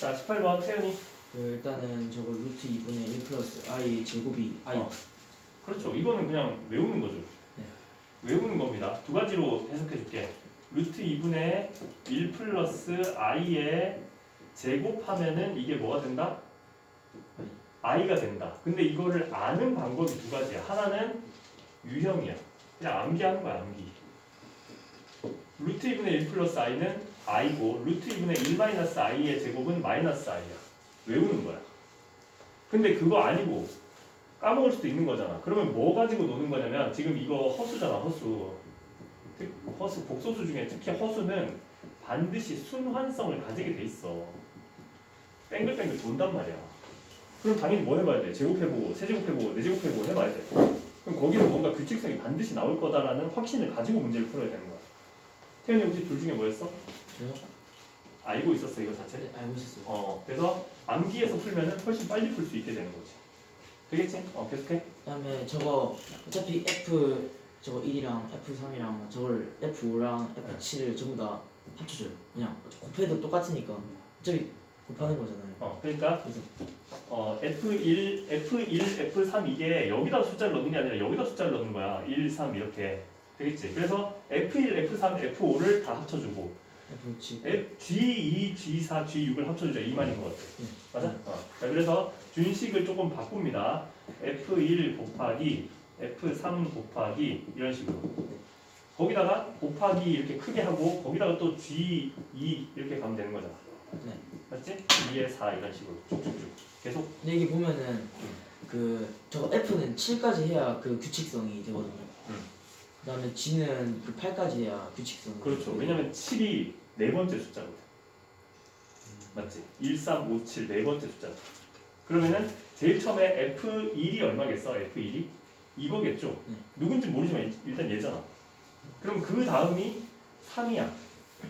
자 18번 태연이. 그 일단은 저거 루트 2분의 1 플러스 i 제곱이 i 어. 그렇죠. 이거는 그냥 외우는 거죠. 네. 외우는 겁니다. 두 가지로 해석해 줄게. 루트 2분의 1 플러스 i에 제곱하면은 이게 뭐가 된다? i가 된다. 근데 이거를 아는 방법이 두 가지야. 하나는 유형이야. 그냥 암기하는 거야 암기. 루트 2분의 1 플러스 i는 i고 루트 2분의 1 마이너스 i의 제곱은 마이너스 i야. 외우는 거야. 근데 그거 아니고 까먹을 수도 있는 거잖아. 그러면 뭐 가지고 노는 거냐면 지금 이거 허수잖아 허수. 특- 허수 복소수 중에 특히 허수는 반드시 순환성을 가지게 돼 있어. 뺑글뺑글 돈단 말이야. 그럼 당연히 뭐 해봐야 돼? 제곱해보고 세제곱해보고 네제곱해보고 해봐야 돼. 그럼 거기서 뭔가 규칙성이 반드시 나올 거다라는 확신을 가지고 문제를 풀어야 되는 거야. 태현이 혹시 둘 중에 뭐였어? 알고 있었어 이거 자체를? 네, 알고 있었어요. 어 그래서 암기해서 풀면은 훨씬 빨리 풀 수 있게 되는 거지. 되겠지? 어 계속해? 그다음에 저거 어차피 f 저거 1이랑 f3이랑 저걸 f5랑 f7을 전부 다 합쳐줘요. 그냥 곱해도 똑같으니까 어차피 곱하는 거잖아요. 어 그러니까 어 F1, F1, F3 이게 여기다 숫자를 넣는 게 아니라 여기다 숫자를 넣는 거야. 1, 3 이렇게. 되겠지? 그래서 F1, F3, F5를 다 합쳐주고 f7 F, G2, G4, G6을 합쳐주자 이 말인 것 같아 네. 맞아? 어. 자 그래서 준식을 조금 바꿉니다 F1 곱하기 F3 곱하기 이런 식으로 거기다가 곱하기 이렇게 크게 하고 거기다가 또 G2 이렇게 가면 되는 거잖아 네. 맞지? 2에 4 이런 식으로 쭉쭉쭉 계속 근데 이게 보면은 그 저거 F는 7까지 해야 그 규칙성이 되거든요. 음. 그 다음에 G는 그 8까지 해야 규칙성이. 그렇죠. 왜냐면 7이 네 번째 숫자거든. 맞지? 1, 3, 5, 7 네 번째 숫자. 그러면은 제일 처음에 F1이 얼마겠어? F1이? 이거겠죠? 네. 누군지 모르지만 일- 일단 얘잖아. 그럼 그 다음이 3이야.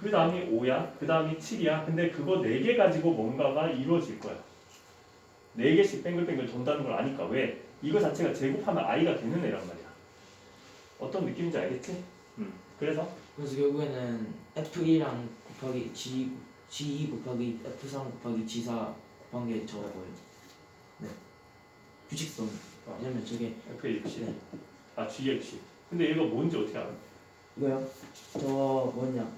그 다음이 5야. 그 다음이 7이야. 근데 그거 네개 가지고 뭔가가 이루어질 거야. 네 개씩 뱅글뱅글 돈다는 걸 아니까 왜? 이거 자체가 제곱하면 i가 되는 애란 말이야. 어떤 느낌인지 알겠지? 음. 그래서 그래서 결국에는 F1이랑 곱하기 G G2 곱하기 F3 곱하기 G4 곱한 게 저거고요. 네. 규칙성. 어. 왜냐면 저게 F60. 네. 아 G60. 근데 얘가 뭔지 어떻게 알아? 이거요? 저 뭐냐?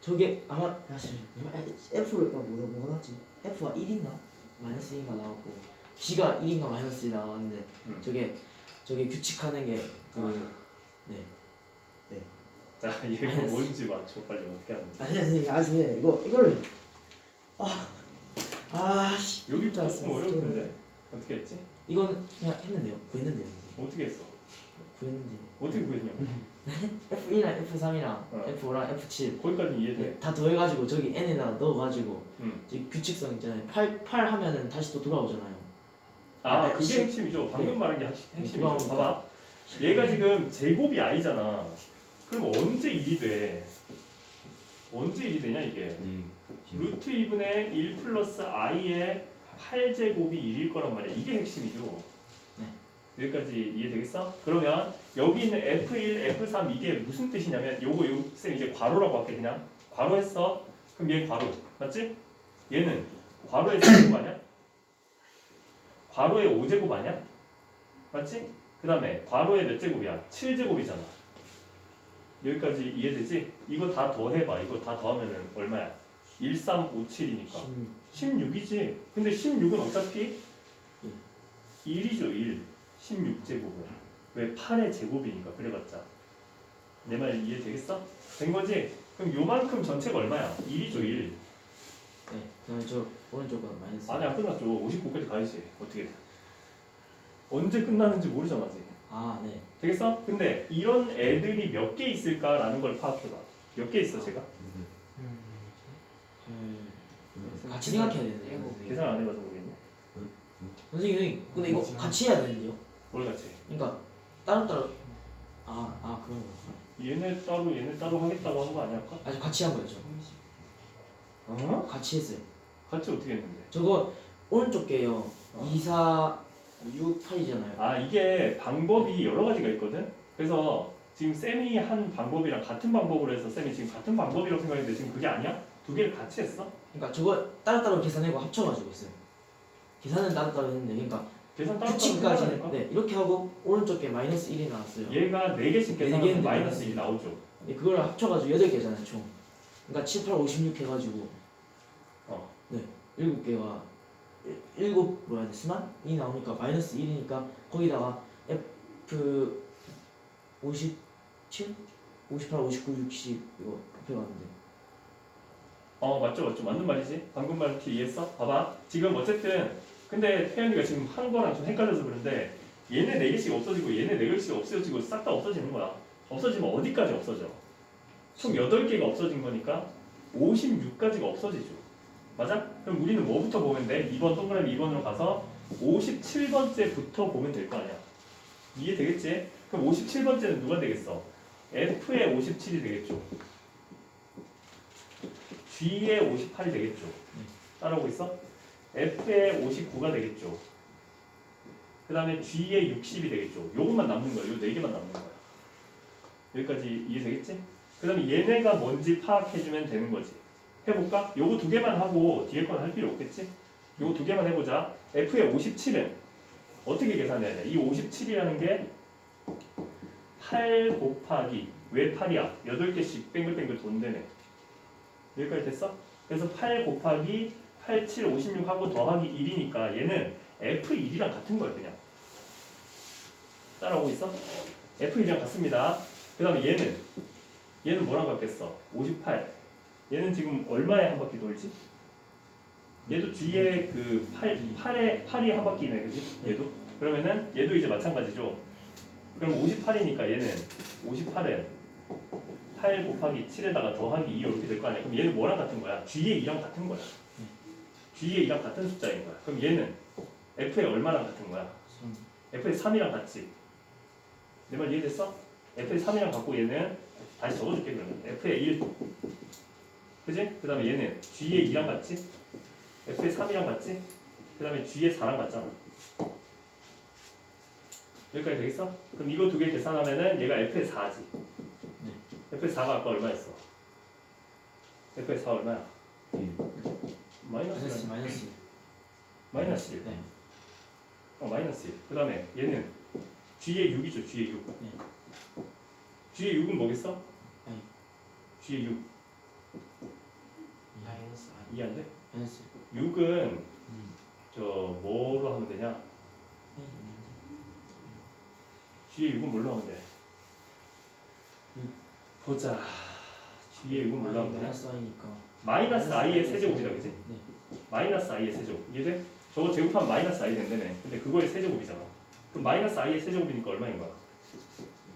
저게 아마 사실 F가 뭐가 뭐가 나왔지? F가 1인가 마이너스 1인가 나왔고 G가 1인가 마이너스 1 나왔는데 음. 저게 저게 규칙하는 게그 네. 자 얘가 뭔지 맞춰 빨리 어떻게 하는지. 아니 아니 아니 이거 이거를 아아씨 여기 진짜 조금 어려운데 어떻게 했지? 이거는 그냥 했는데요 구했는데요 어떻게 했어? 구했는데 어떻게 구했냐고? F1이랑 F3이랑 어. F5랑 F7 거기까지 이해돼. 네, 다 더해가지고 저기 n에다 넣어가지고 음. 저기 규칙성 있잖아요 8, 8 하면은 다시 또 돌아오잖아요 아 아, 그게 시- 핵심이죠. 방금 네. 말한 게 핵심- 핵심이죠. 돌아오니까. 봐봐. 얘가 지금 제곱이 i잖아. 그럼 언제 1이 돼? 언제 1이 되냐 이게? 루트 2분의 1 플러스 i의 8제곱이 1일 거란 말이야. 이게 핵심이죠. 네. 여기까지 이해되겠어? 그러면 여기 있는 F1, F3 이게 무슨 뜻이냐면 요거 요, 쌤 이제 괄호라고 할게 그냥 괄호 했어. 그럼 얘 괄호 맞지? 얘는 괄호의 4제곱 아니야? 괄호의 5제곱 아니야? 맞지? 그 다음에 괄호의 몇 제곱이야? 7제곱이잖아. 여기까지 이해되지? 이거 다 더해봐. 이거 다 더하면은 얼마야? 1, 3, 5, 7이니까 16 이지. 근데 16은 어차피 1이죠, 1. 16제곱은. 왜 8의 제곱이니까, 그래봤자. 내 말 이해되겠어? 된 거지? 그럼 요만큼 전체가 얼마야? 1이죠, 1. 네 그다음에 저 오른쪽은 마이너스 아니야, 끝났죠. 59까지 가야지. 어떻게 돼? 언제 끝나는지 모르잖아, 아직. 아 네 되겠어? 근데 이런 애들이 몇 개 있을까라는 걸 파악해봐. 몇 개 있어, 제가? 음, 같이 생각해야 되는데요 선생님. 계산 안 해봐서 모르겠네. 선생님 선생님 근데 이거 같이 해야 되는데요 뭘 같이? 그러니까 따로따로 아 아 그런 거 얘네 따로, 얘네 따로 하겠다고 한 거 아니야, 아까? 아주 같이 한 거였죠 어? 같이 했어요 같이 어떻게 했는데? 저거 오른쪽 게요 어. 2, 4, 6, 8이잖아요 아 이게 방법이 여러 가지가 있거든. 그래서 지금 쌤이 한 방법이랑 같은 방법으로 해서 쌤이 지금 같은 방법이라고 생각했는데 지금 그게 아니야? 두두 개를 같이 했어? 그러니까 저거 따로따로 계산하고 합쳐가지고 있어요. 계산은 따로따로 했는데 그러니까 계산 따로 규칙까지는 네 이렇게 하고 오른쪽 게 마이너스 1이 나왔어요. 얘가 네 개씩 네 계산하면 개인데 마이너스 1이 나오죠. 네, 그걸 합쳐가지고 8 개잖아요 총. 그러니까 7, 8, 56 해가지고 어. 네 7개가 7 뭐라 해야 돼 순환이 나오니까 마이너스 1이니까 거기다가 F 57, 58, 59, 60 이거 곱해봤는데. 어 맞죠 맞죠. 맞는 말이지. 방금 말 이렇게 이해했어? 봐봐. 지금 어쨌든 근데 태연이가 지금 한 거랑 좀 헷갈려서 그런데 얘네 네 개씩 없어지고 얘네 네 개씩 없어지고 싹 다 없어지는 거야. 없어지면 어디까지 없어져? 총 8개가 없어진 거니까 56까지가 없어지죠 맞아? 그럼 우리는 뭐부터 보면 돼? 2번 동그라미 2번으로 가서 57번째부터 보면 될 거 아니야 이해 되겠지? 그럼 57번째는 누가 되겠어? F의 57이 되겠죠 G의 58이 되겠죠. 따라오고 있어? F의 59가 되겠죠. 그 다음에 G의 60이 되겠죠. 요것만 남는 거야. 요 네 개만 남는 거야. 여기까지 이해되겠지? 그 다음에 얘네가 뭔지 파악해주면 되는 거지. 해볼까? 요거 두 개만 하고 뒤에 건 할 필요 없겠지? 요거 두 개만 해보자. F의 57은 어떻게 계산해야 돼? 이 57이라는 게 8 곱하기 왜 8이야? 8개씩 뱅글뱅글 돈대네. 여기까지 됐어? 그래서 8 곱하기 8, 7, 56 하고 더하기 1이니까 얘는 F1이랑 같은 거예요 그냥 따라오고 있어? F1이랑 같습니다 그 다음에 얘는 얘는 뭐랑 같겠어? 58 얘는 지금 얼마에 한 바퀴 돌지? 얘도 뒤에 그 8, 8에 8이 한 바퀴네 그지? 얘도? 그러면은 얘도 이제 마찬가지죠 그럼 58이니까 얘는 58은 8 곱하기 7에다가 더하기 2 이렇게 될 거 아니야. 그럼 얘는 뭐랑 같은 거야? G의 2랑 같은 거야. G의 2랑 같은 숫자인 거야. 그럼 얘는 F의 얼마랑 같은 거야? 선 F의 3이랑 같지. 내말 이해됐어? F의 3이랑 같고 얘는 다시 적어줄게 그러면 F의 1 그지? 그 다음에 얘는 G의 2랑 같지? F의 3이랑 같지? 그 다음에 G의 4랑 같잖아 여기까지 되겠어? 그럼 이거 두 개 계산하면은 얘가 F의 4지 F의 4가 아까 얼마였어? F의 4 얼마야? 마이너스 마이너스 1 마이너스 마이너스 1 네. 어 마이너스 1. 그 다음에 얘는 G의 6이죠. G의 6. 네. G의 6은 뭐겠어? 아니. G의 6. 마이너스 아니 이해 안 돼? 마이너스 6은 음. 저 뭐로 하면 되냐? G의 6은 뭘로 하면 돼? 보자. G의 6은 뭘로 하면 되냐? 마이너스 i니까 마이너스 i의 세제곱이다, 그지? 네. 마이너스 i의 세제곱. 이해돼? 저거 제곱하면 마이너스 i 된다네. 근데 그거의 세제곱이잖아. 그럼 마이너스 i의 세제곱이니까 얼마인 거야?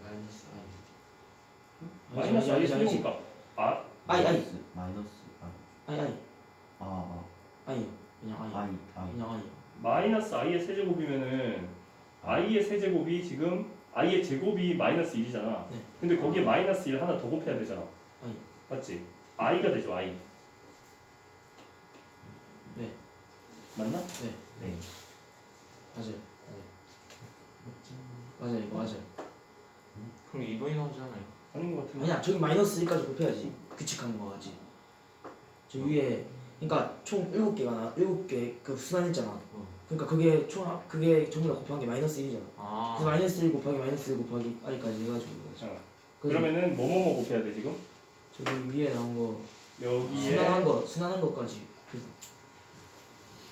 마이너스 아니 마이너스 i의 아니, 아니, 세제곱이니까 아 아니 아니 마이너스 아니 아니 아, 아니요 그냥 아, 아니 아이, 아이. 그냥 아니 마이너스 i의 세제곱이면은 i의 세제곱이 지금 i의 제곱이 마이너스 1이잖아. 네. 근데 거기에 마이너스 1 하나 더 곱해야 되잖아. 아니. 맞지? i가 되죠, i. 네. 맞나? 네. 맞아요 맞아요 이거 맞아요 그럼 2번이 나오잖아요 아닌 것 같은데. 아니야 저기 마이너스 1까지 곱해야지 규칙하는 거 같지 저 위에 그러니까 총 7개가 나 7개 그 순환했잖아 어. 그러니까 그게 총 합- 그게 전부 다 곱한 게 마이너스 1이잖아 아 그래서 마이너스 1 곱하기 마이너스 1 곱하기 i까지 해 가지고 자, 그래서 그러면은 뭐뭐뭐 곱해야 돼 지금? 저기 위에 나온 거 여기에 순환한 거 순환한 거까지 그래서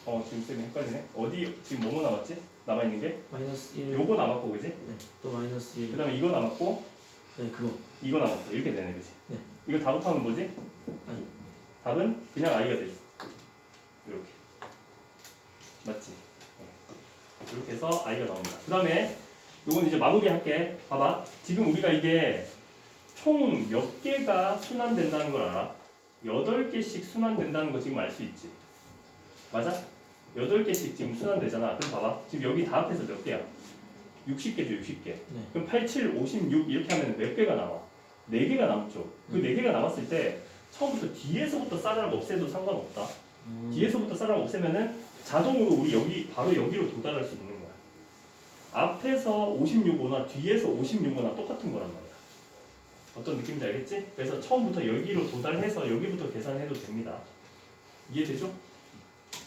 어 지금 쌤이 헷갈리네. 어디 지금 뭐뭐 남았지? 남아 있는 게 마이너스 1 요거 남았고 그지? 네, 또 마이너스 1 그다음에 이거 남았고 네 그거 이거 남았어. 이렇게 되네, 그지? 네. 이거 다 곱하면 뭐지? 아니. 답은 그냥 i가 되죠. 이렇게 맞지? 네. 이렇게 해서 i가 나옵니다. 그 다음에 요건 이제 마무리 할게. 봐봐. 지금 우리가 이게 총 몇 개가 순환된다는 걸 알아? 8개씩 순환된다는 거 지금 알 수 있지. 맞아? 8개씩 지금 순환되잖아. 그럼 봐봐. 지금 여기 다 합해서 몇 개야? 60개죠, 60개. 네. 그럼 8, 7, 56 이렇게 하면 몇 개가 남아? 4개가 남죠. 그 4개가 남았을 때 처음부터 뒤에서부터 쌀을 없애도 상관없다. 음, 뒤에서부터 쌀을 없애면은 자동으로 우리 여기 바로 여기로 도달할 수 있는 거야. 앞에서 56오나 뒤에서 56오나 똑같은 거란 말이야. 어떤 느낌인지 알겠지? 그래서 처음부터 여기로 도달해서 여기부터 계산해도 됩니다. 이해되죠?